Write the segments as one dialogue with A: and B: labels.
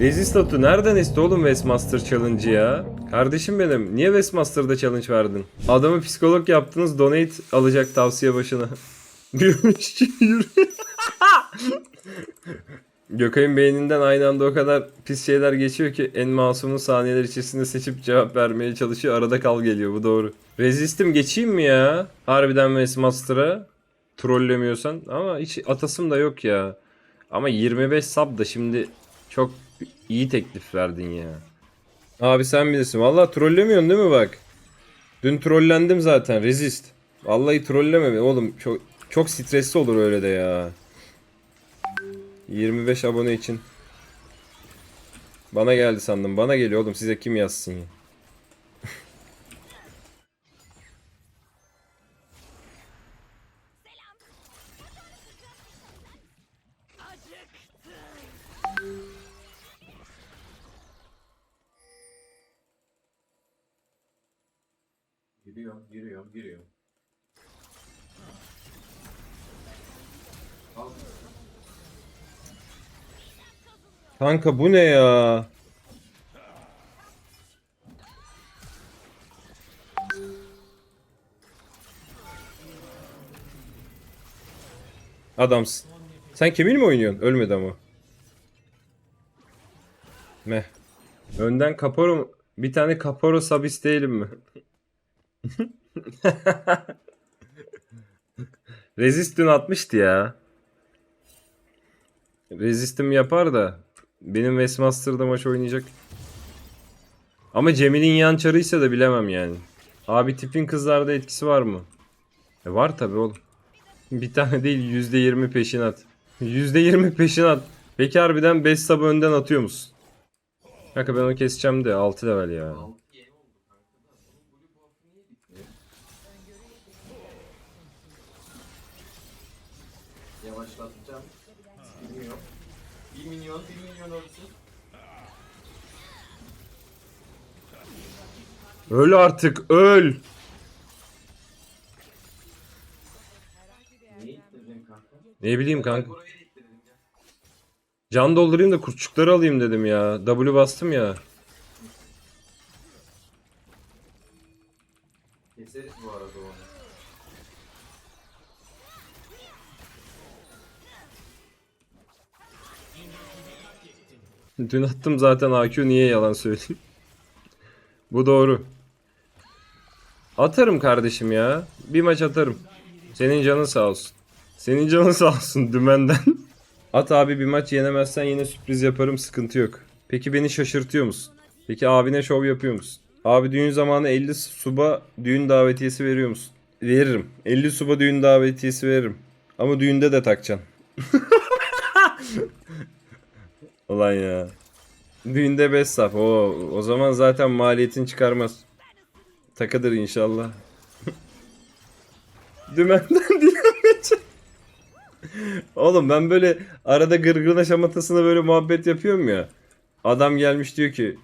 A: Resistot'u nereden esti oğlum Westmaster Challenge'ı ya? Kardeşim benim niye Westmaster'da challenge verdin? Adamı psikolog yaptınız donate alacak tavsiye başına. Gülmüş yürü. Gökay'ın beyninden aynı anda o kadar pis şeyler geçiyor ki en masumun saniyeler içerisinde seçip cevap vermeye çalışıyor. Arada kal geliyor bu doğru. Resistim geçeyim mi ya? Harbiden Westmaster'a. Trollemiyorsan. Ama hiç atasım da yok ya. Ama 25 sub da şimdi çok iyi teklif verdin ya. Abi sen bilirsin. Vallahi trollemiyorsun değil mi bak? Dün trollendim zaten. Resist. Vallahi trolleme beni oğlum. Çok çok stresli olur öyle de ya. 25 abone için. Bana geldi sandım. Bana geliyor oğlum. Size kim yazsın ya?
B: Giriyorum, giriyorum, giriyorum. Al.
A: Kanka bu ne ya? Adamsın. Sen Kemil mi oynuyorsun? Ölmedi ama. Meh. Önden Kaporo bir tane Kaporo sub isteyelim mi? Resist dün atmıştı ya. Resistim yapar da benim Westmaster'da maç oynayacak. Ama Cemil'in yan çarıysa da bilemem yani. Abi tipin kızlarda etkisi var mı? E var tabi oğlum. Bir tane değil %20 peşinat. %20 peşinat. Peki harbiden 5 sub önden atıyor musun? Kanka ben onu keseceğim de 6 level ya. Öl artık öl. Ne bileyim kanka. Can doldurayım da kurtçukları alayım dedim ya. W bastım ya.
B: Keseriz bu arada onu.
A: Dün attım zaten AQ niye yalan söyleyeyim. Bu doğru. Atarım kardeşim ya. Bir maç atarım. Senin canın sağ olsun. Senin canın sağ olsun dümenden. At abi bir maç yenemezsen yine sürpriz yaparım sıkıntı yok. Peki beni şaşırtıyor musun? Peki abine şov yapıyor musun? Abi düğün zamanı 50 suba düğün davetiyesi veriyor musun? Veririm. 50 suba düğün davetiyesi veririm. Ama düğünde de takacaksın. Ulan ya. Düğünde 5 saf. O, o zaman zaten maliyetini çıkarmaz. Takıdır inşallah. Dümenden dilemeyeceğim. Oğlum ben böyle arada gırgırına şamatasına böyle muhabbet yapıyorum ya. Adam gelmiş diyor ki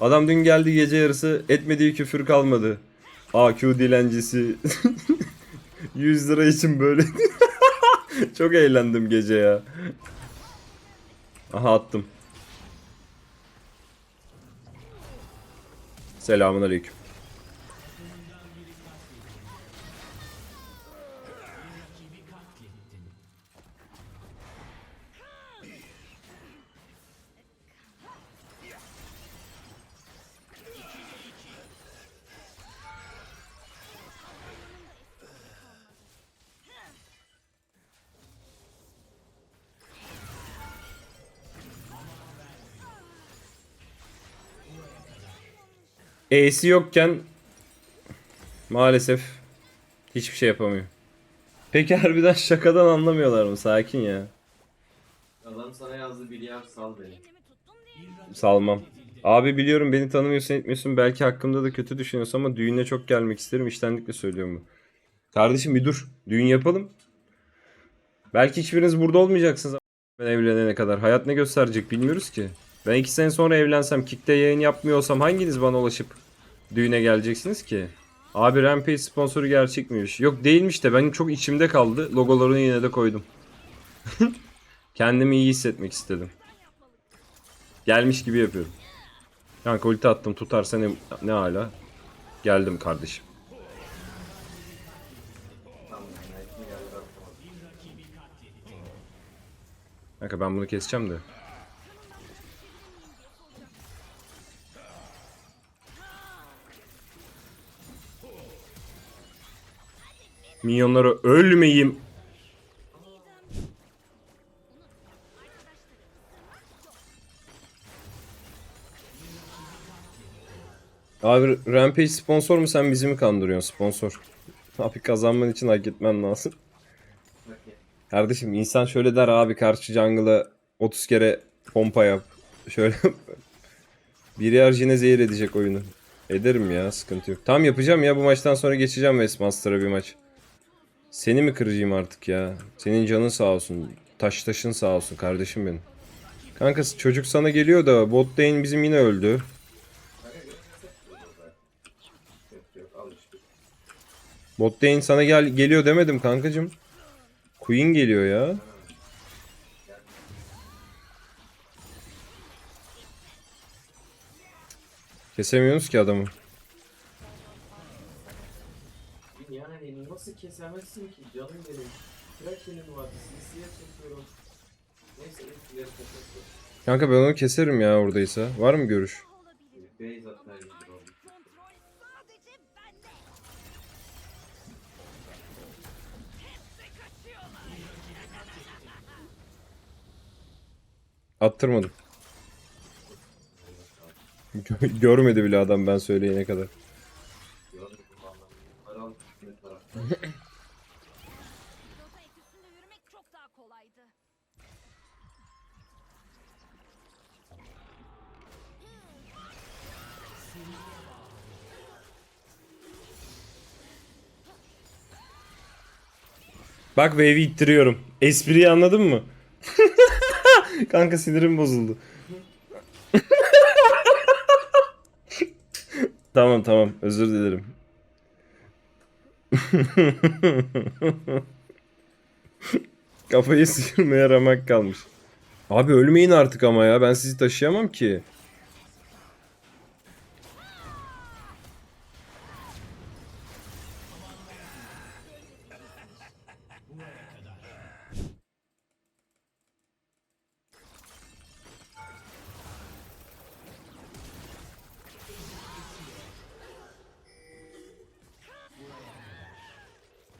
A: Adam dün geldi gece yarısı etmediği küfür kalmadı. AQ dilencisi. 100 lira için böyle. Çok eğlendim gece ya. Aha attım. Selamun aleyküm. E'si yokken maalesef hiçbir şey yapamıyor. Peki harbiden şakadan anlamıyorlar mı? Sakin ya.
B: Adam sana yazdı bir yer sal beni.
A: Salmam. Abi biliyorum beni tanımıyorsun etmiyorsun. Belki hakkımda da kötü düşünüyorsun ama düğüne çok gelmek isterim. İştenlikle söylüyorum bu. Kardeşim bir dur. Düğün yapalım. Belki hiçbiriniz burada olmayacaksınız. Ben evlenene kadar. Hayat ne gösterecek bilmiyoruz ki. Ben iki sene sonra evlensem, Kick'te yayın yapmıyor olsam hanginiz bana ulaşıp düğüne geleceksiniz ki? Abi Rampage sponsoru gerçek miymiş? Yok değilmiş de benim çok içimde kaldı. Logolarını yine de koydum. Kendimi iyi hissetmek istedim. Gelmiş gibi yapıyorum. Kanka ulti attım tutarsa ne, ne hala. Geldim kardeşim. Kanka ben bunu keseceğim de. Minyonları ölmeyeyim. Abi Rampage sponsor mu sen bizi mi kandırıyorsun sponsor? Abi kazanman için hak etmen lazım. Kardeşim insan şöyle der abi karşı jungle'a 30 kere pompa yap. Şöyle biri harcine zehir edecek oyunu. Ederim ya sıkıntı yok. Tam yapacağım ya bu maçtan sonra geçeceğim Westmaster'a bir maç. Seni mi kıracağım artık ya? Senin canın sağ olsun. Taş taşın sağ olsun kardeşim benim. Kanka çocuk sana geliyor da bot lane bizim yine öldü. Bot lane sana gel geliyor demedim kankacım. Queen geliyor ya. Kesemiyoruz ki adamı.
B: Nasıl kesemezsin ki canım benim. Kraken'in var, CC'ye çekiyorum. Neyse etkileri kapatıyor.
A: Kanka ben onu keserim ya oradaysa. Var mı görüş?
B: Gibi oldu.
A: Attırmadım. Gö- Görmedi bile adam ben söyleyene kadar.
C: Dota eküsünde yürümek çok daha kolaydı.
A: Bak wave'i ittiriyorum. Espriyi anladın mı? Kanka sinirim bozuldu. tamam tamam özür dilerim. Kafayı sıyırmaya ramak kalmış. Abi ölmeyin artık ama ya ben sizi taşıyamam ki.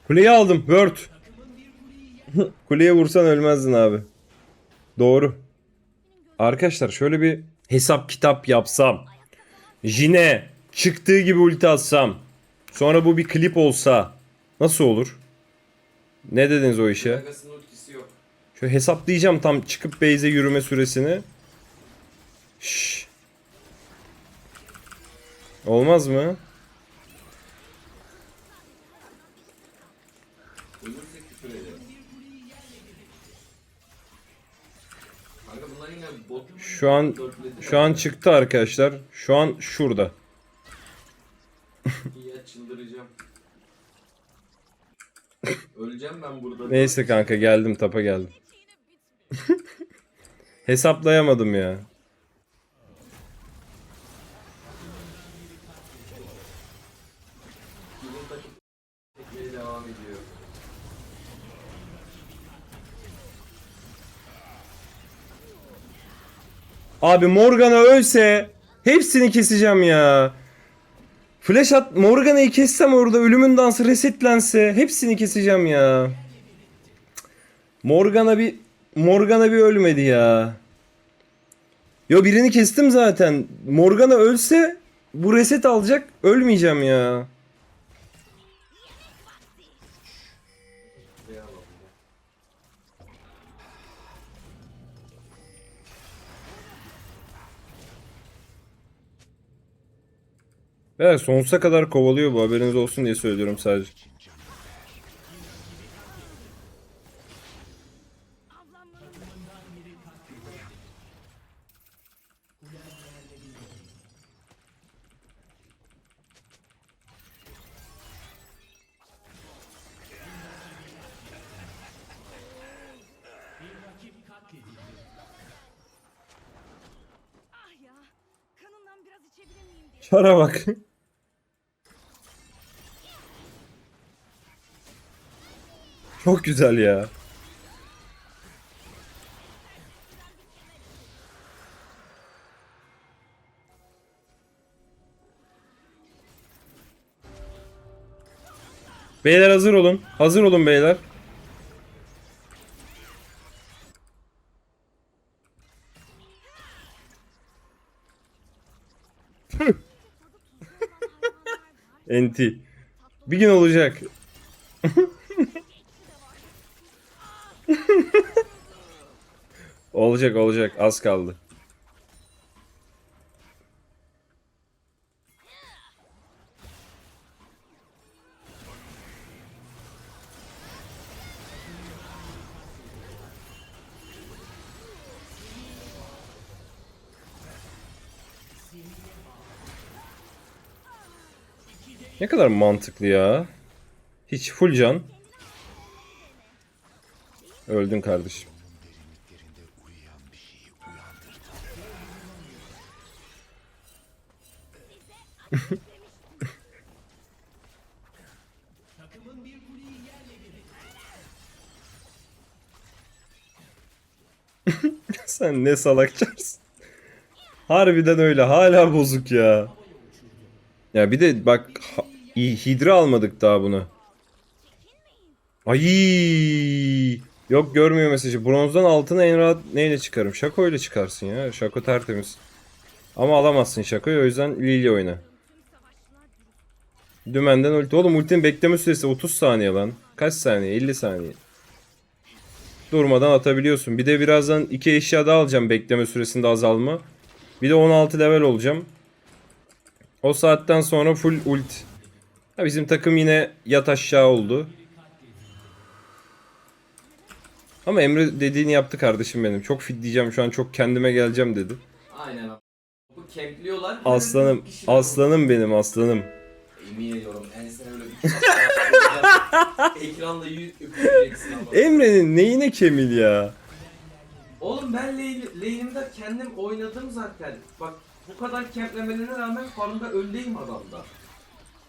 A: Kuleyi aldım. Word. Kuleye vursan ölmezdin abi. Doğru. Arkadaşlar şöyle bir hesap kitap yapsam. Jine çıktığı gibi ulti atsam. Sonra bu bir klip olsa. Nasıl olur? Ne dediniz o işe? Şöyle hesaplayacağım tam çıkıp base'e yürüme süresini. Şşş. Olmaz mı? Şu an şu an çıktı arkadaşlar. Şu an şurada.
B: Ya çıldıracağım. Öleceğim ben burada.
A: Neyse kanka geldim tapa geldim. Hesaplayamadım ya.
B: Bizim takım tekmeye devam ediyor.
A: Abi Morgana ölse hepsini keseceğim ya. Flash at Morgana'yı kessem orada ölümün dansı resetlense hepsini keseceğim ya. Morgana bir Morgana bir ölmedi ya. Yo birini kestim zaten. Morgana ölse bu reset alacak ölmeyeceğim ya. Evet sonsuza kadar kovalıyor bu haberiniz olsun diye söylüyorum sadece. Çara bak. Çok güzel ya. Beyler hazır olun. Hazır olun beyler. Enti. Bir gün olacak. olacak olacak az kaldı. Ne kadar mantıklı ya. Hiç full can. Öldün kardeşim. Sen ne salakçarsın. Harbiden öyle. Hala bozuk ya. Ya bir de bak hidra almadık daha bunu. Ay Yok görmüyor mesajı. Bronzdan altına en rahat neyle çıkarım? Şako ile çıkarsın ya. Şako tertemiz. Ama alamazsın Şako'yu o yüzden Lily oyna. Dümenden ulti. Oğlum ultinin bekleme süresi 30 saniye lan. Kaç saniye? 50 saniye. Durmadan atabiliyorsun. Bir de birazdan iki eşya daha alacağım bekleme süresinde azalma. Bir de 16 level olacağım. O saatten sonra full ult. Ha, bizim takım yine yat aşağı oldu. Ama Emre dediğini yaptı kardeşim benim. Çok fit diyeceğim şu an çok kendime geleceğim dedi.
B: Aynen. Bu kempliyorlar.
A: Aslanım, aslanım benim aslanım.
B: Yemin ediyorum ensene öyle bir Ekranda yüz öpeceksin ama.
A: Emre'nin neyine kemil ya?
B: Oğlum ben lane- lane'imde kendim oynadım zaten. Bak bu kadar kemplemelerine rağmen farmda öndeyim adamda.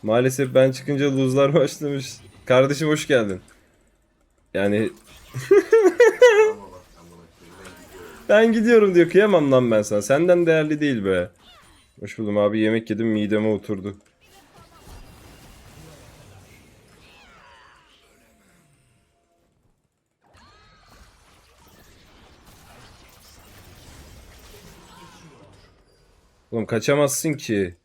A: Maalesef ben çıkınca luzlar başlamış. Kardeşim hoş geldin. Yani
B: ben gidiyorum
A: diyor kıyamam lan ben sana. Senden değerli değil be. Hoş buldum abi yemek yedim mideme oturdu. Oğlum kaçamazsın ki.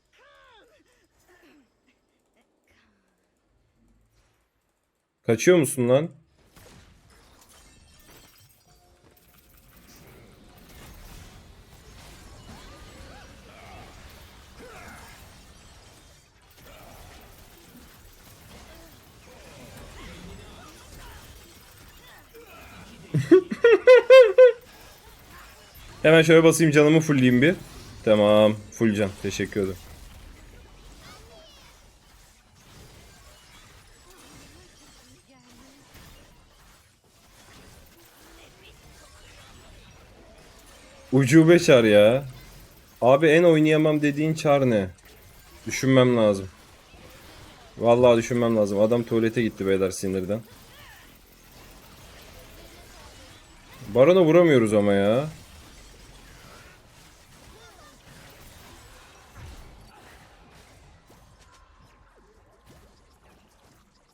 A: Kaçıyor musun lan? Hemen şöyle basayım canımı fullleyeyim bir. Tamam. Full can. Teşekkür ederim. Ucube çar ya. Abi en oynayamam dediğin çar ne? Düşünmem lazım. Vallahi düşünmem lazım. Adam tuvalete gitti beyler sinirden. Baron'a vuramıyoruz ama ya.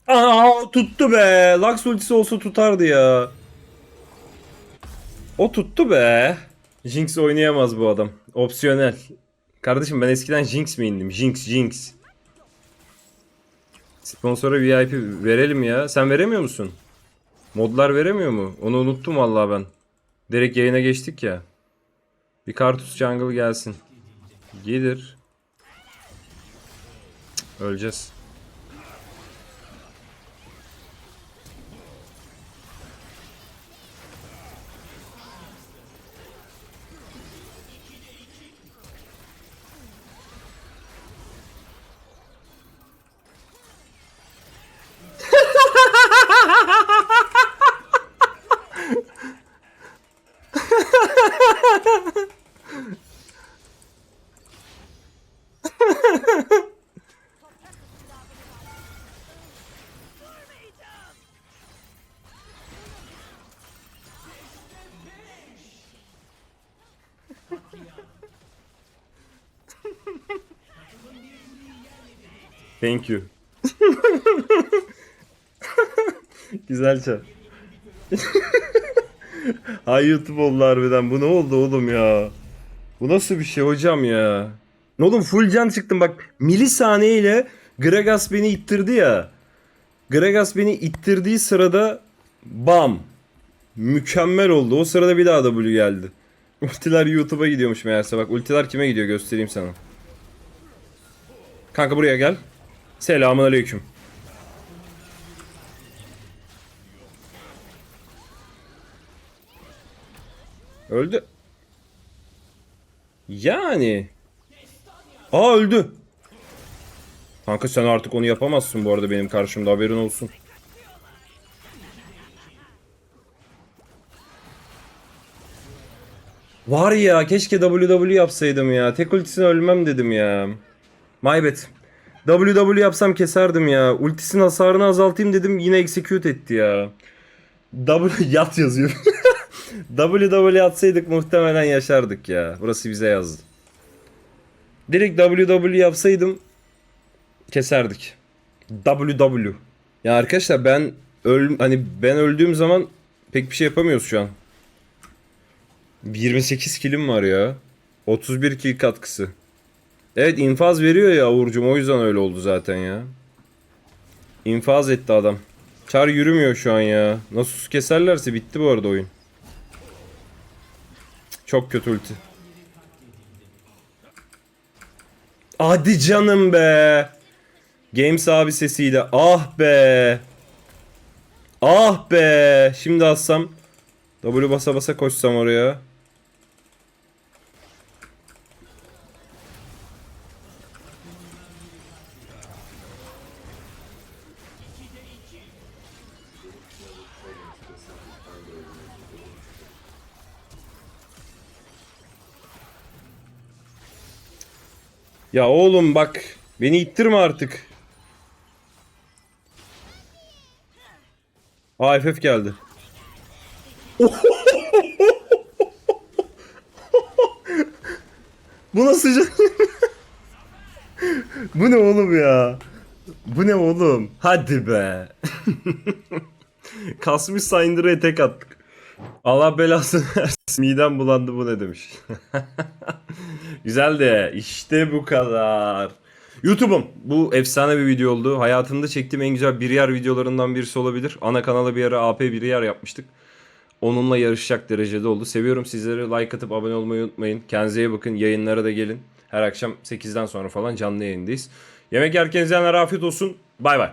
A: Aa tuttu be. Lux ultisi olsa tutardı ya. O tuttu be. Jinx oynayamaz bu adam. Opsiyonel. Kardeşim ben eskiden Jinx mi indim? Jinx, Jinx. Sponsora VIP verelim ya. Sen veremiyor musun? Modlar veremiyor mu? Onu unuttum vallahi ben. Direkt yayına geçtik ya. Bir Kartus Jungle gelsin. Gelir. Öleceğiz. Thank you. Güzel çar. Hay YouTube oldu harbiden. Bu ne oldu oğlum ya? Bu nasıl bir şey hocam ya? Oğlum full can çıktım bak. Milisaniye ile Gragas beni ittirdi ya. Gragas beni ittirdiği sırada bam. Mükemmel oldu. O sırada bir daha W geldi. Ultiler YouTube'a gidiyormuş meğerse. Bak ultiler kime gidiyor göstereyim sana. Kanka buraya gel. Selamun aleyküm. Öldü. Yani. Aa öldü. Kanka sen artık onu yapamazsın bu arada benim karşımda haberin olsun. Var ya keşke WW yapsaydım ya. Tek ultisine ölmem dedim ya. My bad. WW yapsam keserdim ya. Ultisinin hasarını azaltayım dedim yine execute etti ya. W yat yazıyor. WW atsaydık muhtemelen yaşardık ya. Burası bize yazdı. Direkt WW yapsaydım keserdik. WW. Ya arkadaşlar ben öl hani ben öldüğüm zaman pek bir şey yapamıyoruz şu an. 28 kilim var ya. 31 kill katkısı. Evet infaz veriyor ya Uğur'cum o yüzden öyle oldu zaten ya. İnfaz etti adam. Çar yürümüyor şu an ya. Nasus keserlerse bitti bu arada oyun. Çok kötü ulti. Hadi canım be. Games abi sesiyle. Ah be. Ah be. Şimdi assam. W basa basa koşsam oraya. Ya oğlum bak. Beni ittirme artık. AFF geldi. Bu nasıl can- Bu ne oğlum ya? Bu ne oğlum? Hadi be. Kasmış Syndra'ya tek attık. Allah belasını versin. Midem bulandı bu ne demiş. Güzel de işte bu kadar. YouTube'um bu efsane bir video oldu. Hayatımda çektiğim en güzel bir yer videolarından birisi olabilir. Ana kanala bir ara AP bir yer yapmıştık. Onunla yarışacak derecede oldu. Seviyorum sizleri. Like atıp abone olmayı unutmayın. Kendinize iyi bakın. Yayınlara da gelin. Her akşam 8'den sonra falan canlı yayındayız. Yemek yerken izleyenler afiyet olsun. Bay bay.